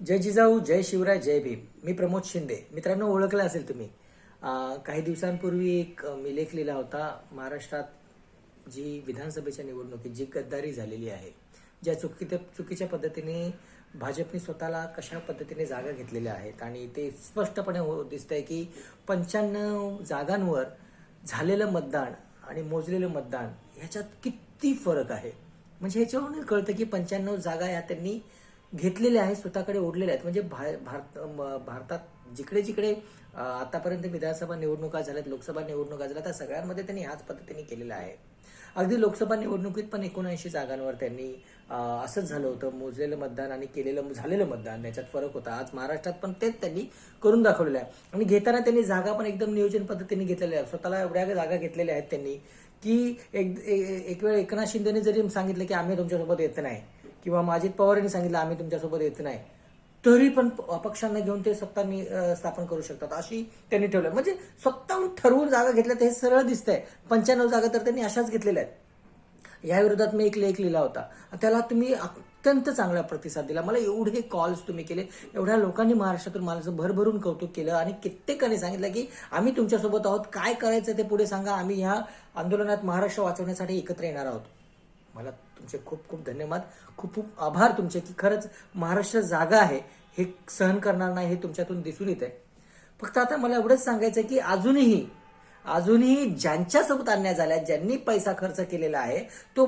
जय जिजाऊ जय शिवराय जय भीम. मी प्रमोद शिंदे. मित्रांनो ओळखलं असेल तुम्ही. काही दिवसांपूर्वी एक मी लेख लिहिला होता. महाराष्ट्रात जी विधानसभेच्या निवडणुकीत जी गद्दारी झालेली आहे ज्या चुकी चुकीच्या पद्धतीने भाजपने स्वतःला कशा पद्धतीने जागा घेतलेल्या आहेत आणि ते स्पष्टपणे हो दिसतंय की पंच्याण्णव जागांवर झालेलं मतदान आणि मोजलेलं मतदान ह्याच्यात किती फरक आहे? म्हणजे ह्याच्यावरून कळतं की पंच्याण्णव जागा ह्या त्यांनी घेतलेले आहेत स्वतःकडे ओढलेले आहेत. म्हणजे भारत म- भारतात जिकडे जिकडे आतापर्यंत विधानसभा निवडणुका झाल्यात लोकसभा निवडणुका झाल्या त्या सगळ्यांमध्ये त्यांनी ह्याच पद्धतीने केलेलं आहे. अगदी लोकसभा निवडणुकीत पण एकोणऐंशी जागांवर त्यांनी असंच झालं होतं. मोजलेलं मतदान आणि केलेलं झालेलं मतदान याच्यात फरक होता. आज महाराष्ट्रात पण तेच त्यांनी करून दाखवलेलं आहे. आणि घेताना त्यांनी जागा पण एकदम नियोजन पद्धतीने घेतलेल्या आहेत. स्वतःला एवढ्या जागा घेतलेल्या आहेत त्यांनी की एक एक वेळ एकनाथ शिंदेने जरी सांगितलं की आम्ही तुमच्यासोबत येत नाही किंवा अजित पवारांनी सांगितलं आम्ही तुमच्यासोबत येत नाही. तरी पण अपक्षांना घेऊन ते सत्ता स्थापन करू शकतात अशी त्यांनी ठेवलं म्हणजे स्वतःहून ठरवून जागा घेतल्या तर हे सरळ दिसतंय. पंच्याण्णव जागा तर त्यांनी अशाच घेतलेल्या आहेत. या विरोधात मी एक लेख लिहिला होता. त्याला तुम्ही अत्यंत चांगला प्रतिसाद दिला. मला एवढे कॉल्स तुम्ही केले. एवढ्या लोकांनी महाराष्ट्रातून मला भरभरून कौतुक केलं आणि कित्येकाने सांगितलं की आम्ही तुमच्यासोबत आहोत. काय करायचं ते पुढे सांगा. आम्ही ह्या आंदोलनात महाराष्ट्र वाचवण्यासाठी एकत्र येणार आहोत. मला तुमचे खूप खूप धन्यवाद. खूप खूप आभार तुमचे की खरंच महाराष्ट्र जागा आहे हे सहन करणार नाही हे तुमच्यातून दिसून येत आहे फक्त आता मला एवढंच सांगायचं आहे की अजूनही अजूनही ज्यांच्यासोबत अन्याय झाला ज्यांनी पैसा खर्च केलेला आहे तो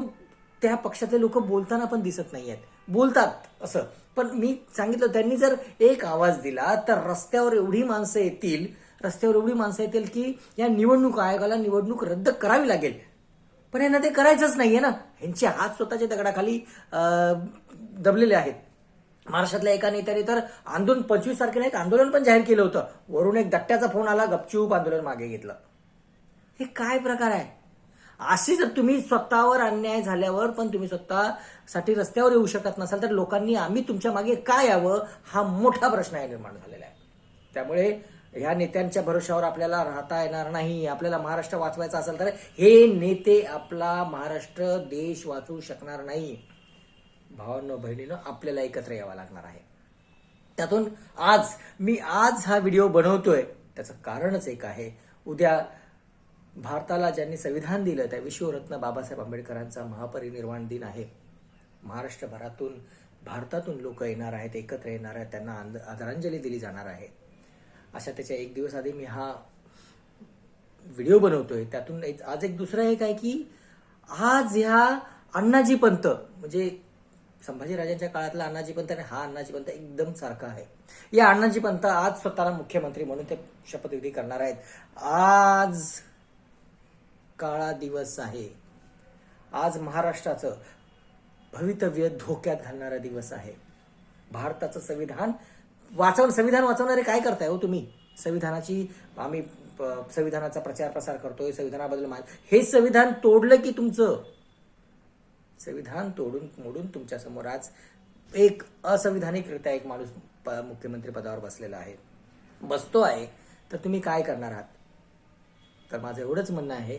त्या पक्षातले लोक बोलताना पण दिसत नाही आहेत बोलतात असं. पण मी सांगितलं त्यांनी जर एक आवाज दिला तर रस्त्यावर एवढी माणसं येतील रस्त्यावर एवढी माणसं येतील की या निवडणूक आयोगाला निवडणूक रद्द करावी लागेल. पण यांना ते करायचंच नाहीये ना. ह्यांचे हात स्वतःच्या दगडाखाली दबलेले आहेत. महाराष्ट्रातल्या एका नेत्याने तर आंदोलन पंचवीस तारखेला एक आंदोलन पण जाहीर केलं होतं. वरून एक दट्ट्याचा फोन आला गपचूप आंदोलन मागे घेतलं. हे काय प्रकार आहे? अशी जर तुम्ही स्वतःवर अन्याय झाल्यावर पण तुम्ही स्वतःसाठी रस्त्यावर येऊ शकत नसाल तर लोकांनी आम्ही तुमच्या मागे काय यावं? हा मोठा प्रश्न आहे निर्माण झालेला आहे. त्यामुळे ह्या नेत्यांच्या भरोश्यावर आपल्याला राहता येणार नाही आपल्याला महाराष्ट्र वाचवायचा असेल तर हे नेते आपला महाराष्ट्र देश वाचवू शकणार नाही. भावांनो बहिणीनं आपल्याला एकत्र यावं लागणार आहे. त्यातून आज मी आज हा व्हिडिओ बनवतोय. त्याचं कारणच एक आहे. उद्या भारताला ज्यांनी संविधान दिलं त्या विश्वरत्न बाबासाहेब आंबेडकरांचा महापरिनिर्वाण दिन आहे. महाराष्ट्रभरातून भारतातून लोक येणार आहेत एकत्र येणार आहेत त्यांना आदरांजली दिली जाणार आहे. अशा त्याच्या एक दिवस आधी मी हा व्हिडिओ बनवतोय. त्यातून एक- आज एक दुसरं एक आहे की आज ह्या अण्णाजी पंत म्हणजे संभाजीराजांच्या काळातला अण्णाजी पंत आणि हा अण्णाजी पंत एकदम सारखा आहे. या अण्णाजी पंत आज स्वतःला मुख्यमंत्री म्हणून ते शपथविधी करणार आहेत. आज काळा दिवस आहे. आज महाराष्ट्राचं भवितव्य धोक्यात घालणारा दिवस आहे. भारताचं संविधान वाचवून संविधान वाचवणारे काय करताय हो तुम्ही? संविधानाची आम्ही प- संविधानाचा प्रचार प्रसार करतोय संविधानाबद्दल मा- हे संविधान तोडलं की तुमचं? संविधान तोडून मोडून तुमच्यासमोर आज एक असंविधानिकरित्या एक माणूस प- मुख्यमंत्री पदावर बसलेला आहे. बसतो आहे. तर तुम्ही काय करणार आहात? तर माझं एवढंच म्हणणं आहे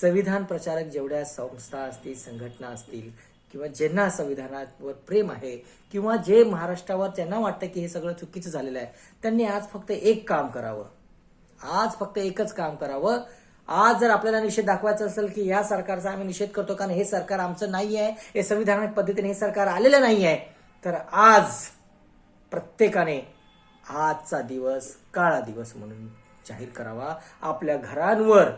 संविधान प्रचारक जेवढ्या संस्था असतील संघटना असतील किंवा ज्यांना संविधानावर प्रेम आहे किंवा जे महाराष्ट्रावर त्यांना वाटतं की हे सगळं चुकीचं झालेलं आहे त्यांनी आज फक्त एक काम करावं. आज फक्त एकच काम करावं. आज जर आपल्याला निषेध दाखवायचा असेल की या सरकारचा आम्ही निषेध करतो कारण हे सरकार आमचं नाही आहे हे संविधानिक पद्धतीने हे सरकार आलेलं नाही आहे तर आज प्रत्येकाने आजचा दिवस काळा दिवस म्हणून जाहीर करावा. आपल्या घरांवर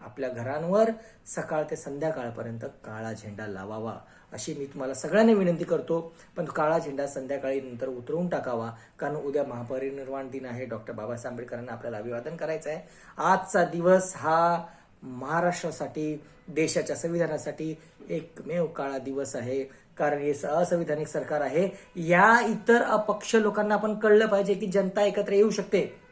आपल्या घरांवर सकाळ ते संध्याकाळपर्यंत काळा झेंडा लावावा अशी मी तुम्हाला सगळ्यांनी विनंती करतो. पण काळा झेंडा संध्याकाळी नंतर उतरवून टाकावा कारण उद्या महापरिनिर्वाण दिन आहे. डॉक्टर बाबासाहेब आंबेडकरांना आपल्याला अभिवादन करायचं आहे आजचा दिवस हा महाराष्ट्रासाठी देशाच्या संविधानासाठी एकमेव काळा दिवस आहे. कारण हे असंविधानिक सरकार आहे. या इतर अपक्ष लोकांना आपण कळलं पाहिजे की जनता एकत्र येऊ शकते.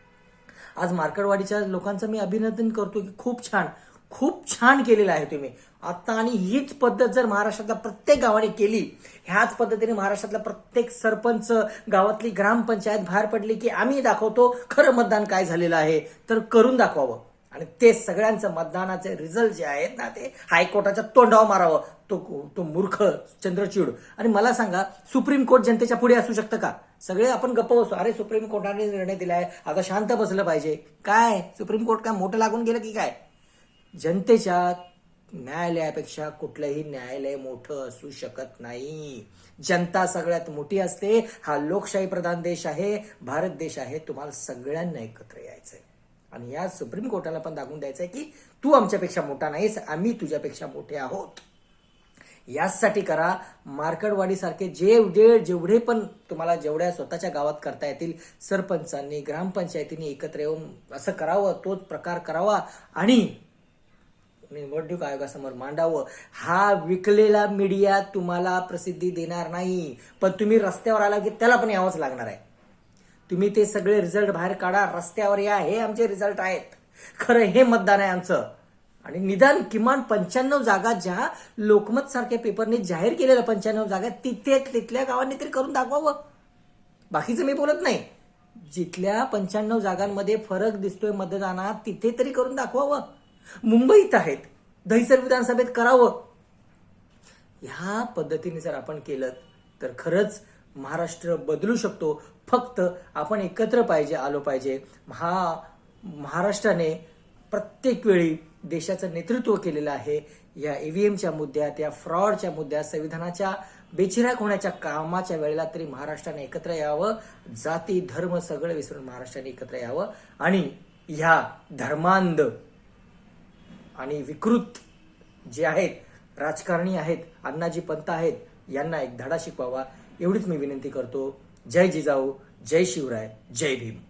आज मार्कडवाडीच्या लोकांचं मी अभिनंदन करतो की खूप छान खूप छान केलेलं आहे तुम्ही. आता आणि हीच पद्धत जर महाराष्ट्रातल्या प्रत्येक गावाने केली ह्याच पद्धतीने महाराष्ट्रातला प्रत्येक सरपंच गावातली ग्रामपंचायत बाहेर पडली की आम्ही दाखवतो खरं मतदान काय झालेलं आहे तर करून दाखवावं. आणि ते सगळ्यांचं मतदानाचे रिझल्ट जे आहेत ना ते हायकोर्टाच्या तोंडावर मारावं. तो तो मूर्ख चंद्रचूड. आणि मला सांगा सुप्रीम कोर्ट जनतेच्या पुढे असू शकतं का? सगळे आपण गप्प बसतो अरे सुप्रीम कोर्टाने निर्णय दिलाय. आता शांत बसलं पाहिजे. काय? सुप्रीम कोर्ट काय मोठं लागून गेलं की काय? जनतेच्या न्यायालयापेक्षा कुठलंही न्यायालय मोठं असू शकत नाही. जनता सगळ्यात मोठी असते. हा लोकशाही प्रधान देश आहे. भारत देश आहे. तुम्हाला सगळ्यांना एकत्र यायचंय. आणि या सुप्रीम कोर्टाला पण दाखवून द्यायचं आहे की तू आमच्यापेक्षा मोठा नाहीस आम्ही तुझ्यापेक्षा मोठे आहोत. याचसाठी करा. मार्कडवाडीसारखे जे जेवढे पण तुम्हाला जेवढ्या स्वतःच्या गावात करता येतील सरपंचांनी ग्रामपंचायतींनी एकत्र येऊन असं करावं तोच प्रकार करावा आणि निवडणूक आयोगासमोर मांडावं. हा विकलेला मीडिया तुम्हाला प्रसिद्धी देणार नाही. पण तुम्ही रस्त्यावर आला की त्याला पण यावंच लागणार आहे. तुम्ही ते सगळे रिझल्ट बाहेर काढा रस्त्यावर या हे आमचे रिझल्ट आहेत. खरं हे मतदान आहे आमचं. आणि निदान किमान पंच्याण्णव जागा ज्या लोकमत सारख्या पेपरने जाहीर केलेल्या पंच्याण्णव जागा तिथे तिथल्या गावांनी तरी करून दाखवावं. बाकीचं मी बोलत नाही. जिथल्या पंच्याण्णव जागांमध्ये फरक दिसतोय मतदानात तिथे तरी करून दाखवावं. मुंबईत आहेत. दहिसर विधानसभेत करावं. ह्या पद्धतीने जर आपण केलं तर खरंच महाराष्ट्र बदलू शकतो. फक्त आपण एकत्र पाहिजे आलो पाहिजे. हा महाराष्ट्राने प्रत्येक वेळी देशाचं नेतृत्व केलेलं आहे. या ईव्हीएमच्या मुद्द्यात या फ्रॉडच्या मुद्द्यात संविधानाच्या बेचिराक होण्याच्या कामाच्या वेळेला तरी महाराष्ट्राने एकत्र यावं. जाती धर्म सगळं विसरून महाराष्ट्राने एकत्र यावं. आणि ह्या धर्मांध आणि विकृत जे आहेत राजकारणी आहेत अण्णाजी पंत आहेत यांना एक धडा शिकवावा. एवढीच मी विनंती करतो. जय जिजाऊ जय शिवराय जय भीम.